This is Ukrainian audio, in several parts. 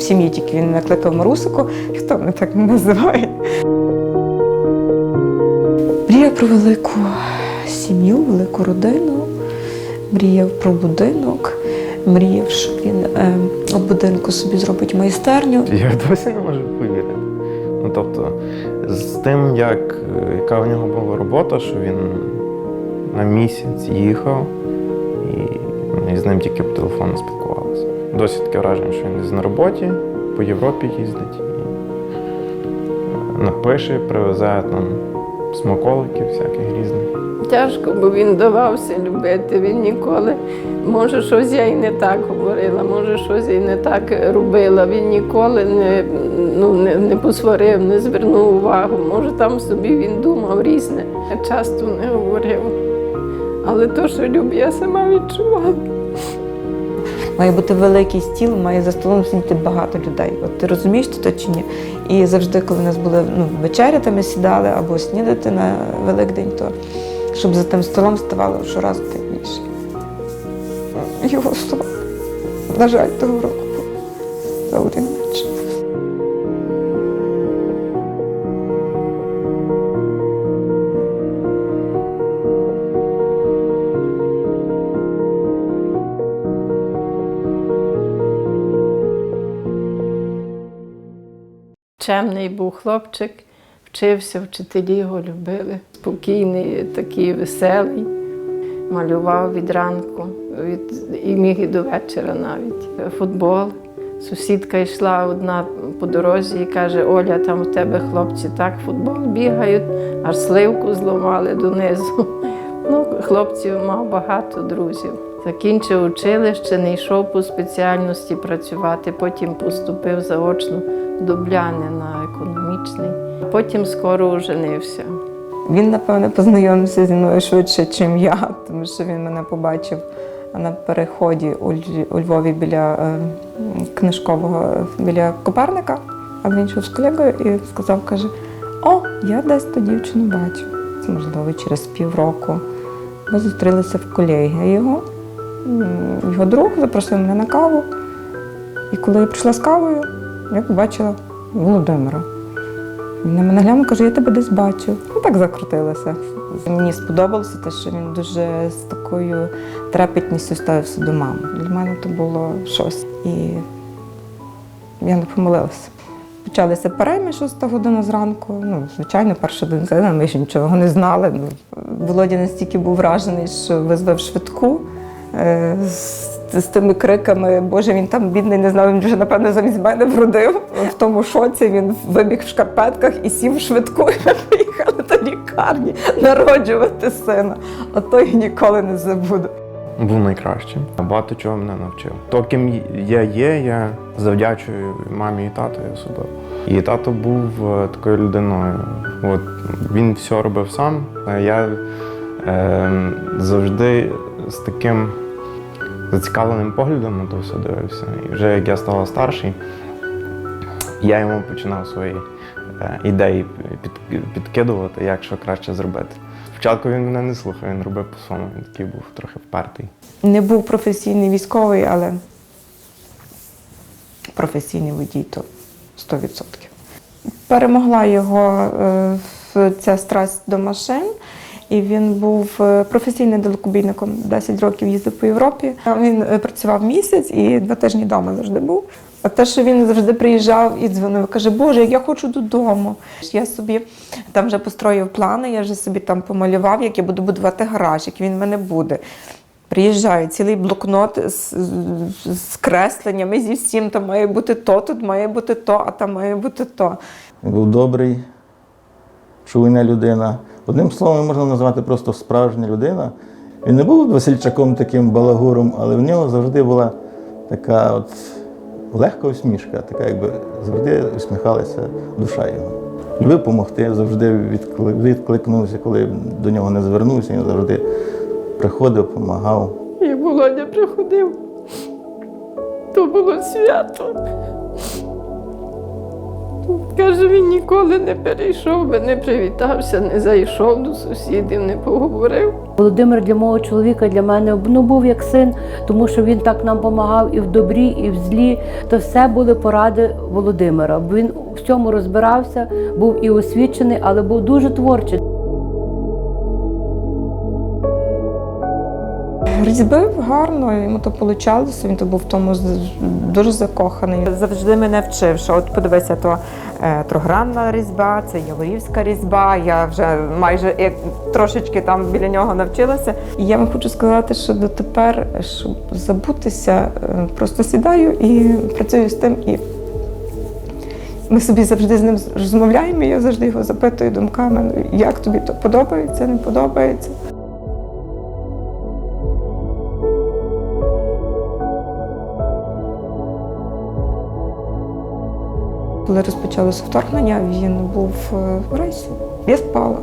в сім'ї тільки він накликав Марусику, хто мене так називає. Мріяв про велику сім'ю, велику родину, мріяв про будинок, мріяв, що він е, у будинку собі зробить майстерню. Я досі не можу повірити. Ну тобто, з тим, як, е, яка в нього була робота, що він на місяць їхав, і ми з ним тільки по телефону спілкувалися. Досі таке враження, що він на роботі, по Європі їздить і напише, привезе там смаколиків всяких різних. Тяжко, бо він давався любити. Він ніколи, може, щось я і не так говорила, може, щось я і не так робила. Він ніколи не, ну, не, не посварив, не звернув увагу. Може, там собі він думав різне. Я часто не говорив. Але то, що любить, я сама відчувала. Має бути великий стіл, має за столом сидіти багато людей. От ти розумієш це чи ні? І завжди, коли в нас були ну, вечеря, ми сідали або снідати на Великдень, то щоб за тим столом ставало щоразу тепліше. Його сон, на жаль, того року був Чемний був хлопчик, вчився, вчителі його любили. Спокійний, такий веселий, малював від ранку, від, і міг і до вечора навіть. Футбол. Сусідка йшла одна по дорозі і каже: Оля, там у тебе хлопці так футбол бігають, аж сливку зламали донизу. Ну, хлопців мав багато друзів. Закінчив училище, не йшов по спеціальності працювати, потім поступив заочно в Дубляни на економічний, потім скоро оженився. Він, напевне, познайомився зі мною швидше, ніж я, тому що він мене побачив на переході у Львові біля е, книжкового, біля Коперника, а він йшов з колегою і сказав, каже: О, я десь ту дівчину бачу. Можливо, через півроку. Ми зустрілися в колегії його. Його друг запросив мене на каву. І коли я прийшла з кавою, я побачила Володимира. Він на мене глянув, каже, я тебе десь бачив. Ну так закрутилося. Мені сподобалося те, що він дуже з такою трепетністю ставився до мами. Для мене то було щось. І я не помилилася. Почалися перейми 6 година зранку. Ну, звичайно, перша бензина, ми ще нічого не знали. Ну, Володя настільки був вражений, що визвав швидку. Е, З, з тими криками, Боже, він там бідний, не знав, він вже, напевно, замість мене вродив. В тому шоці він вибіг в шкарпетках і сів в швидку, і поїхали до лікарні народжувати сина. А то я ніколи не забуду. був найкращим. Багато чого мене навчив. То, ким я є, я завдячую мамі і татові особливо. І тато був е, такою людиною. От він все робив сам. Я е, завжди з таким зацікавленим поглядом на то все дивився. І вже як я став старший, я йому починав свої е, ідеї під, підкидувати, як що краще зробити. Спочатку він мене не слухав, він робив по-своєму, він такий був трохи впертий. Не був професійний військовий, але професійний водій то 100%. Перемогла його е, ця страсть до машин. І він був е, професійним далекобійником, 10 років їздив по Європі. Він е, працював місяць і два тижні вдома завжди був. А те, що він завжди приїжджав і дзвонив, каже, Боже, я хочу додому. Я собі там вже построїв плани, я вже собі там помалював, як я буду будувати гараж, як він в мене буде. Приїжджає цілий блокнот з, з кресленнями зі всім, там має бути то, тут має бути то, а там має бути то. Він був добрий, чуйна людина. Одним словом, можна назвати просто справжня людина. Він не був весельчаком таким балагуром, але в нього завжди була така от легка усмішка, така якби завжди усміхалася душа його. Любив допомогти, завжди відкли- відкликнувся, коли до нього не звернувся, він завжди приходив, допомагав. І Володя приходив. То було свято. Каже, він ніколи не перейшов би, не привітався, не зайшов до сусідів, не поговорив. Володимир для мого чоловіка, для мене ну, був як син, тому що він так нам допомагав і в добрі, і в злі. То все були поради Володимира. Він у цьому розбирався, був і освічений, але був дуже творчий. Різьбив гарно, йому то вийшло, він то був в тому дуже закоханий. Завжди мене вчив, що от подивися, то е, трогранна різьба, це яворівська різьба. Я вже майже як трошечки там біля нього навчилася. І я вам хочу сказати, що дотепер, щоб забутися, е, просто сідаю і працюю з тим. І ми собі завжди з ним розмовляємо, і я завжди його запитую думками, «Ну, як тобі то подобається, не подобається. Коли розпочалося вторгнення, він був е, в рейсі. Я спала.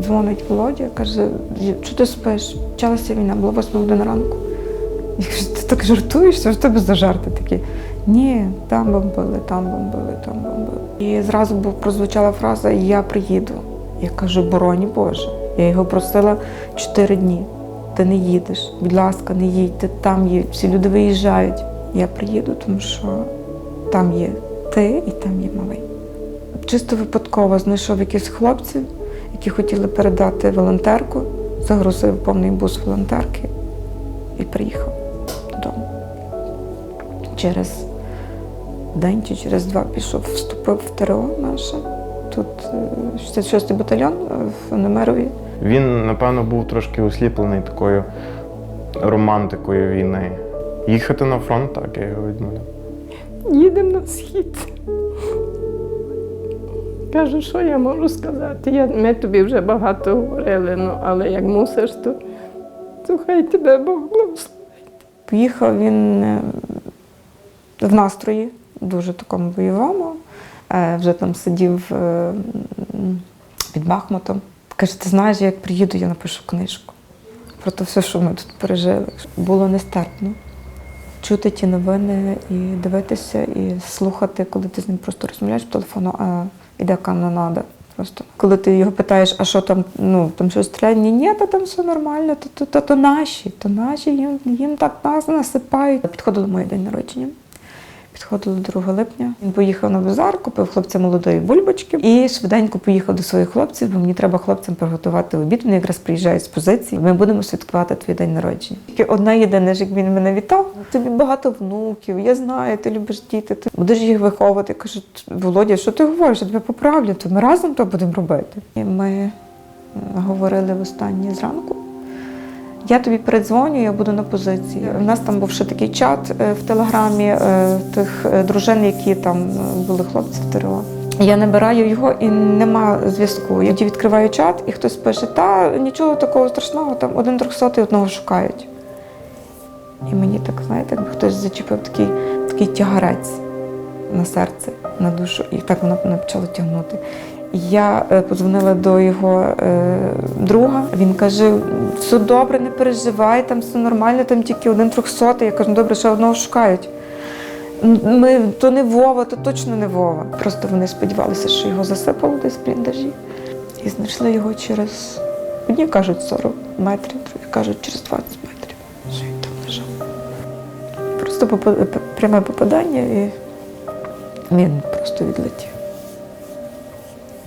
Дзвонить Володя, каже, що ти спиш? Почалася війна, було 8 година ранку. Я кажу, ти так жартуєш, що ж тебе за жарти такі? Ні, там бомбили, там бомбили, там бомбили. І зразу прозвучала фраза Я приїду. Я кажу, бороні Боже. Я його просила чотири дні. Ти не їдеш. Будь ласка, не їдь, ти там є. Всі люди виїжджають. Я приїду, тому що там є ти і там є малий. Чисто випадково знайшов якихось хлопців, які хотіли передати волонтерку, загрузив повний бус волонтерки і приїхав додому. Через день чи через два пішов, вступив в ТРО наше. Тут е, 66-й батальйон е, в Немерові. Він, напевно, був трошки осліплений такою романтикою війни. Їхати на фронт, так, я його відмовляв. Їдемо на схід. Кажу, що я можу сказати? Я, ми тобі вже багато говорили, ну, але як мусиш, то, то хай тебе Бог благословить. Поїхав він е, в настрої, дуже такому бойовому. Е, Вже там сидів е, під Бахмутом. Каже, ти знаєш, як приїду, я напишу книжку про те все, що ми тут пережили. Було нестерпно чути ті новини і дивитися, і слухати, коли ти з ним просто розмовляєш по телефону, а йде канонада. Просто коли ти його питаєш, а що там, ну там щось стріляє, ні, ні, та там все нормально, то, то, то, то наші, то наші, їм, їм так нас насипають. Підходило моє день народження. Підходило 2 липня. Він поїхав на базар, купив хлопцям молодої бульбочки і швиденько поїхав до своїх хлопців, бо мені треба хлопцям приготувати обід. Вони якраз приїжджають з позиції. Ми будемо святкувати твій день народження. Тільки одна єдина ж, як він мене вітав. Тобі багато внуків, я знаю, ти любиш діти, ти будеш їх виховувати. Кажу, Володя, що ти говориш? Я тебе поправлю, то ми разом то будемо робити. І ми говорили в останнє зранку. Я тобі передзвоню, я буду на позиції. У нас там був ще такий чат е, в телеграмі е, тих е, дружин, які там були хлопці в ТРО. Я набираю його і нема зв'язку. Я тоді відкриваю чат, і хтось пише: та нічого такого страшного, там один трьохсотий одного шукають. І мені так, знаєте, якби хтось зачепив такий, такий тягарець на серце, на душу, і так воно почало тягнути. Я е, подзвонила до його е, друга. Він каже: все добре, не переживай, там все нормально, там тільки один трьохсотий. Я кажу, «Ну, добре, ще одного шукають. Ми, то не Вова, то точно не Вова. Просто вони сподівалися, що його засипало десь в бліндажі. І знайшли його через, одні кажуть 40 метрів, другі кажуть через 20 метрів, що він там лежав. Просто попа- пряме попадання і він просто відлетів.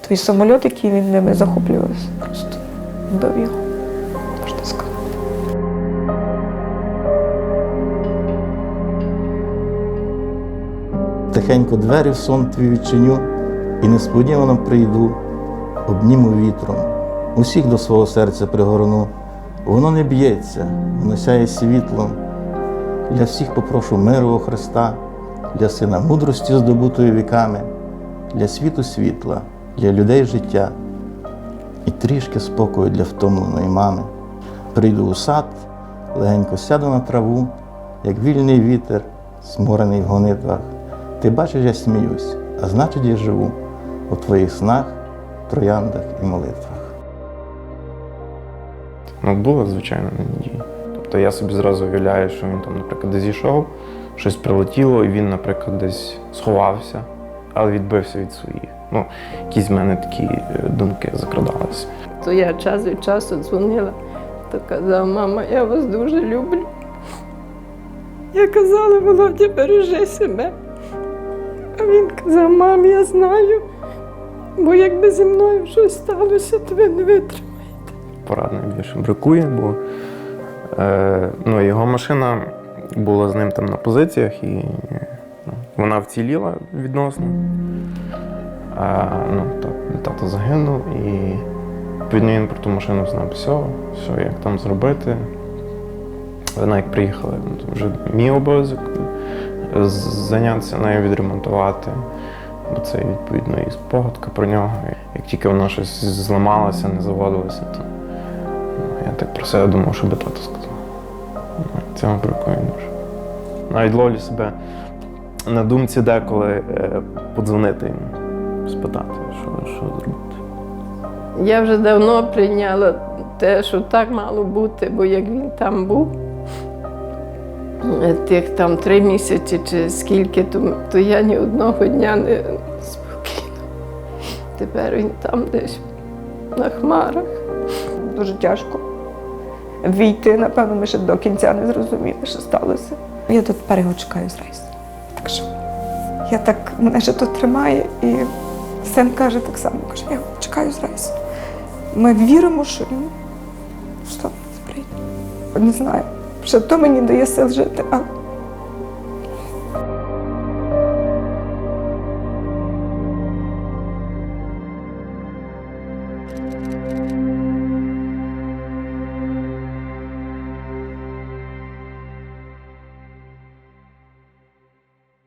Той самоліт, який він ними захоплювався, просто вбив його, можна сказати. Тихенько двері в сон твій відчиню, і несподівано прийду, обніму вітром, усіх до свого серця пригорну. Воно не б'ється, воно сяє світлом. Для всіх попрошу миру Христа, для сина мудрості, здобутої віками, для світу світла, для людей життя і трішки спокою для втомленої мами. Прийду у сад, легенько сяду на траву, як вільний вітер, сморений в гонитвах. Ти бачиш, я сміюсь, а значить, я живу у твоїх снах, трояндах і молитвах. Ну, було, звичайно, не надії. Тобто я собі зразу уявляю, що він там, наприклад, зійшов, щось прилетіло, і він, наприклад, десь сховався, але відбився від своїх. Ну, якісь в мене такі е, думки закрадалися. То я час від часу дзвонила, то казав, мама, я вас дуже люблю. Я казала, Володя, бережи себе. А він казав, мам, я знаю, бо якби зі мною щось сталося, то ви не витримаєте. Порад найбільше бракує, бо е, ну, його машина була з ним там на позиціях, і ну, вона вціліла відносно. А, ну, тато загинув, і відповідно він про ту машину знав все, все, як там зробити. Вона як приїхала, вже мій обов'язок зайнятися нею відремонтувати. Бо це відповідно і спогадка про нього. Як тільки воно щось зламалося, не заводилося, то ну, я так про себе думав, що би тато сказав. Бракує дуже. Навіть ловлю себе на думці деколи е, подзвонити йому, спитати, що, що зробити. Я вже давно прийняла те, що так мало бути, бо як він там був, тих там три місяці чи скільки, то, то я ні одного дня не спокійно. Тепер він там десь на хмарах. Дуже тяжко війти. Напевно, ми ще до кінця не зрозуміли, що сталося. Я тут тепер його чекаю з рейсу. Я так, мене ще тут тримає, і син каже так само, каже, я чекаю з. Ми віримо, що він що прийде. Не знаю, що то мені дає сил жити, а